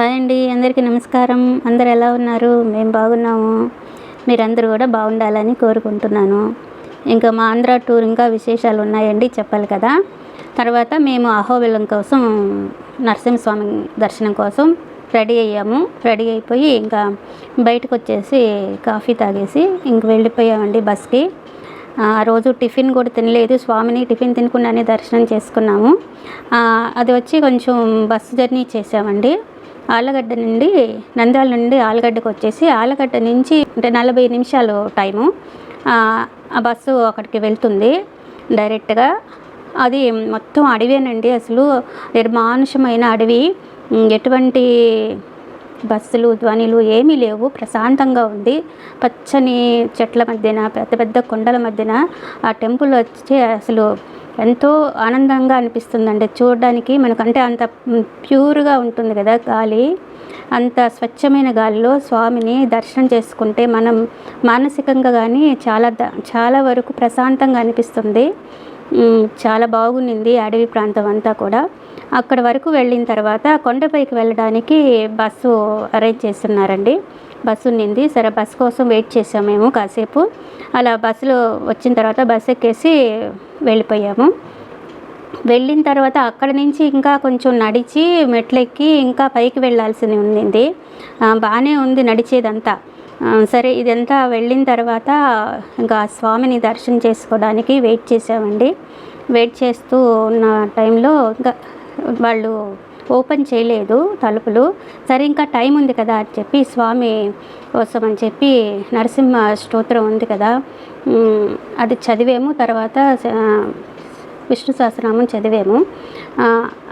Hi అండి అందరికీ నమస్కారం. అందరు ఎలా ఉన్నారు? మేము బాగున్నాము. మీరందరూ కూడా బాగుండాలని కోరుకుంటున్నాను. ఇంకా మా ఆంధ్ర టూర్ ఇంకా విశేషాలు ఉన్నాయండి చెప్పాలి కదా. తర్వాత మేము అహోబిలం కోసం నరసింహస్వామి దర్శనం కోసం రెడీ అయ్యాము. రెడీ అయిపోయి ఇంకా బయటకు వచ్చేసి కాఫీ తాగేసి ఇంక వెళ్ళిపోయామండి బస్కి. ఆ రోజు టిఫిన్ కూడా తినలేదు. స్వామిని టిఫిన్ తినకుండానే దర్శనం చేసుకున్నాము. అది వచ్చి కొంచెం బస్సు జర్నీ చేసామండి ఆలగడ్డ నుండి నంద్యాల నుండి ఆలగడ్డకు వచ్చేసి ఆలగడ్డ నుంచి అంటే నలభై నిమిషాలు టైము. ఆ బస్సు అక్కడికి వెళ్తుంది డైరెక్ట్గా. అది మొత్తం అడవేనండి అసలు నిర్మానుషమైన అడవి. ఎటువంటి బస్సులు ధ్వనిలు ఏమీ లేవు. ప్రశాంతంగా ఉంది. పచ్చని చెట్ల మధ్యన పెద్ద పెద్ద కొండల మధ్యన ఆ టెంపుల్ వచ్చి అసలు ఎంతో ఆనందంగా అనిపిస్తుందండి. చూడడానికి మనకంటే అంత ప్యూర్గా ఉంటుంది కదా గాలి. అంత స్వచ్ఛమైన గాలిలో స్వామిని దర్శనం చేసుకుంటే మనం మానసికంగా కానీ చాలా చాలా వరకు ప్రశాంతంగా అనిపిస్తుంది. చాలా బాగుండింది అడవి ప్రాంతం అంతా కూడా. అక్కడ వరకు వెళ్ళిన తర్వాత కొండపైకి వెళ్ళడానికి బస్సు అరేంజ్ చేస్తున్నారండి. బస్సు ఉన్నింది. సరే బస్ కోసం వెయిట్ చేసాము మేము కాసేపు. అలా బస్సులో వచ్చిన తర్వాత బస్సు ఎక్కేసి వెళ్ళిపోయాము. వెళ్ళిన తర్వాత అక్కడ నుంచి ఇంకా కొంచెం నడిచి మెట్లెక్కి ఇంకా పైకి వెళ్ళాల్సి ఉండింది బాగానే ఉంది నడిచేదంతా. సరే ఇదంతా వెళ్ళిన తర్వాత ఇంకా స్వామిని దర్శనం చేసుకోవడానికి వెయిట్ చేసామండి వెయిట్ చేస్తూ ఉన్న టైంలో ఇంకా వాళ్ళు ఓపెన్ చేయలేదు తలుపులు. సరే ఇంకా టైం ఉంది కదా అని చెప్పి స్వామి కోసం అని చెప్పి నరసింహ స్తోత్రం ఉంది కదా. అది చదివేము. తర్వాత విష్ణు సహస్రనామం చదివాము.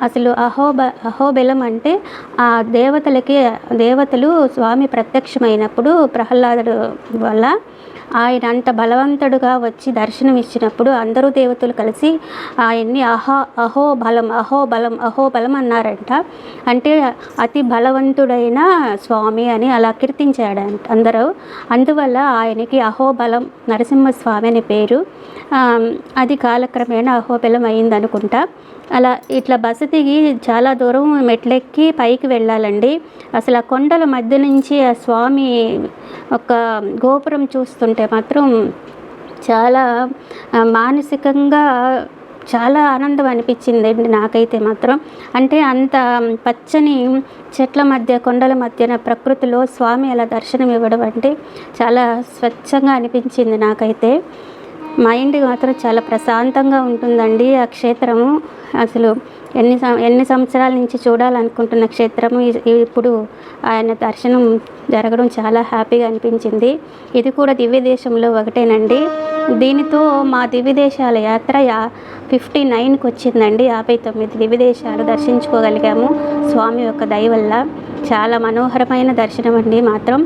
అసలు అహోబ అహోబెలం అంటే ఆ దేవతలకి దేవతలు స్వామి ప్రత్యక్షమైనప్పుడు ప్రహ్లాదుడు వల్ల ఆయన అంత బలవంతుడుగా వచ్చి దర్శనం ఇచ్చినప్పుడు అందరూ దేవతలు కలిసి ఆయన్ని అహో అహోబలం అహోబలం అహోబలం అన్నారంట. అంటే అతి బలవంతుడైన స్వామి అని అలా కీర్తించాడంట అందరూ. అందువల్ల ఆయనకి అహోబలం నరసింహస్వామి అనే పేరు. అది కాలక్రమేణా అహోబలం అయింది అనుకుంటా అలా ఇట్లా బస్సు దిగి చాలా దూరం మెట్లెక్కి పైకి వెళ్ళాలండి. అసలు ఆ కొండల మధ్య నుంచి ఆ స్వామి ఒక గోపురం చూస్తుంటే మాత్రం చాలా మానసికంగా చాలా ఆనందం అనిపించింది అండి నాకైతే మాత్రం. అంటే అంత పచ్చని చెట్ల మధ్య కొండల మధ్యన ప్రకృతిలో స్వామి అలా దర్శనం ఇవ్వడం అంటే చాలా స్వచ్ఛంగా అనిపించింది నాకైతే. మైండ్ మాత్రం చాలా ప్రశాంతంగా ఉంటుందండి ఆ క్షేత్రము. అసలు ఎన్ని ఎన్ని సంవత్సరాల నుంచి చూడాలనుకుంటున్న క్షేత్రము ఇప్పుడు ఆయన దర్శనం జరగడం చాలా హ్యాపీగా అనిపించింది. ఇది కూడా దివ్య దేశంలో ఒకటేనండి. దీనితో మా దివ్య దేశాల యాత్ర యా ఫిఫ్టీ నైన్కి వచ్చిందండి. యాభై తొమ్మిది దివ్య దేశాలు దర్శించుకోగలిగాము స్వామి యొక్క దయ వల్ల. చాలా మనోహరమైన దర్శనం అండి మాత్రం.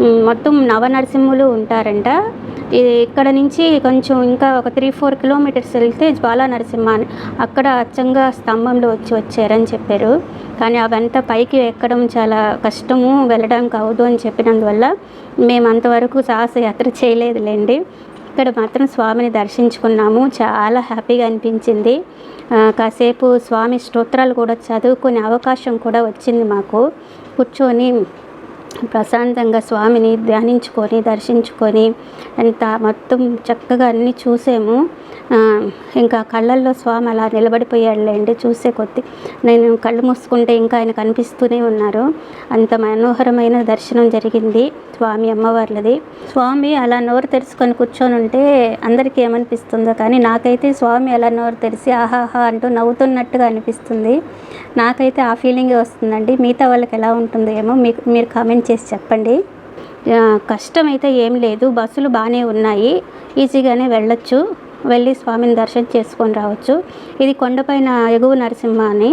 మొత్తం నవనరసింహులు ఉంటారంట. ఇది ఇక్కడ నుంచి కొంచెం ఇంకా ఒక త్రీ ఫోర్ కిలోమీటర్స్ వెళ్తే జ్వాలా నరసింహ అని అక్కడ అచ్చంగా స్తంభంలో వచ్చి వచ్చారని చెప్పారు. కానీ అవంతా పైకి ఎక్కడం చాలా కష్టము వెళ్ళడానికి అవదు అని చెప్పినందువల్ల మేము అంతవరకు సాహసయాత్ర చేయలేదులేండి. ఇక్కడ మాత్రం స్వామిని దర్శించుకున్నాము. చాలా హ్యాపీగా అనిపించింది. కాసేపు స్వామి స్తోత్రాలు కూడా చదువుకునే అవకాశం కూడా వచ్చింది మాకు. కూర్చొని ప్రశాంతంగా స్వామిని ధ్యానించుకొని దర్శించుకొని ఎంత మొత్తం చక్కగా అన్నీ చూసాము. ఇంకా కళ్ళల్లో స్వామి అలా నిలబడిపోయాడులేండి చూసే కొద్ది. నేను కళ్ళు మూసుకుంటే ఇంకా ఆయన కనిపిస్తూనే ఉన్నారు. అంత మనోహరమైన దర్శనం జరిగింది స్వామి అమ్మవార్లది. స్వామి అలా నోరు తెరుచుకొని కూర్చొని ఉంటే అందరికీ ఏమనిపిస్తుందో కానీ నాకైతే స్వామి అలా నోరు తెరిచి ఆహాహా అంటూ నవ్వుతున్నట్టుగా అనిపిస్తుంది. నాకైతే ఆ ఫీలింగే వస్తుందండి. మిగతా వాళ్ళకి ఎలా ఉంటుందో ఏమో మీకు మీరు కామెంట్ చేసి చెప్పండి. కష్టమైతే కష్టం అయితే ఏం లేదు. బస్సులు బాగానే ఉన్నాయి. ఈజీగానే వెళ్ళొచ్చు. వెళ్ళి స్వామిని దర్శనం చేసుకొని రావచ్చు. ఇది కొండపైన ఎగువ నరసింహ అని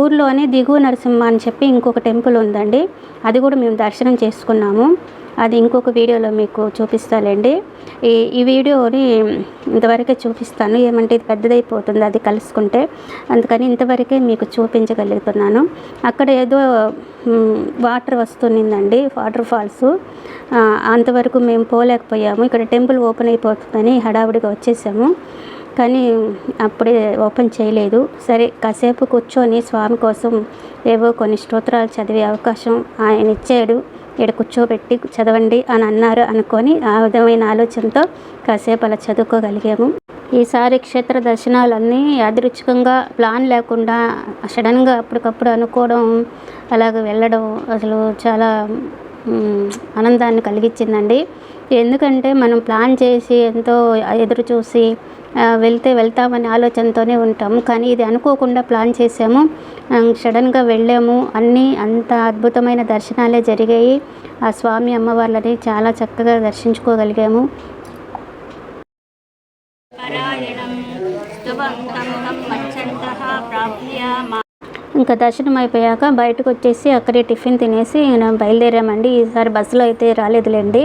ఊర్లోనే దిగువ నరసింహ అని చెప్పి ఇంకొక టెంపుల్ ఉందండి. అది కూడా మేము దర్శనం చేసుకున్నాము. అది ఇంకొక వీడియోలో మీకు చూపిస్తానండి. ఈ ఈ వీడియోని ఇంతవరకే చూపిస్తాను. ఏమంటే ఇది పెద్దదైపోతుంది అది కలుసుకుంటే. అందుకని ఇంతవరకే మీకు చూపించగలుగుతున్నాను. అక్కడ ఏదో వాటర్ వస్తుందండి వాటర్ ఫాల్స్. అంతవరకు మేము పోలేకపోయాము. ఇక్కడ టెంపుల్ ఓపెన్ అయిపోతుందని హడావుడిగా వచ్చేసాము. కానీ అప్పుడే ఓపెన్ చేయలేదు. సరే కాసేపు కూర్చొని స్వామి కోసం ఏవో కొన్ని స్తోత్రాలు చదివే అవకాశం ఆయన ఇచ్చాడు. ఇక్కడ కూర్చోబెట్టి చదవండి అని అన్నారు అనుకొని ఆ విధమైన ఆలోచనతో కాసేపు అలా చదువుకోగలిగాము. ఈసారి క్షేత్ర దర్శనాలన్నీ యాదృచ్ఛికంగా ప్లాన్ లేకుండా సడన్గా అప్పటికప్పుడు అనుకోవడం అలాగ వెళ్ళడం అసలు చాలా ఆనందాన్ని కలిగించిందండి ఎందుకంటే మనం ప్లాన్ చేసి ఎంతో ఎదురు చూసి వెళ్తే వెళ్తామనే ఆలోచనతోనే ఉంటాము. కానీ ఇది అనుకోకుండా ప్లాన్ చేసాము సడన్గా వెళ్ళాము. అన్నీ అంత అద్భుతమైన దర్శనాలే జరిగాయి. ఆ స్వామి అమ్మవార్లని చాలా చక్కగా దర్శించుకోగలిగాము. ఇంకా దర్శనం అయిపోయాక బయటకు వచ్చేసి అక్కడే టిఫిన్ తినేసి నేను బయలుదేరామండి. ఈసారి బస్సులో అయితే రాలేదులేండి.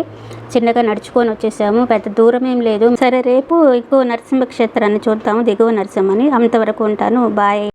చిన్నగా నడుచుకొని వచ్చేసాము. పెద్ద దూరం ఏం లేదు. సరే రేపు ఇంకో నరసింహ క్షేత్రాన్ని చూద్దాము. దిగువ నరసింహని. అంతవరకు ఉంటాను. బాయ్.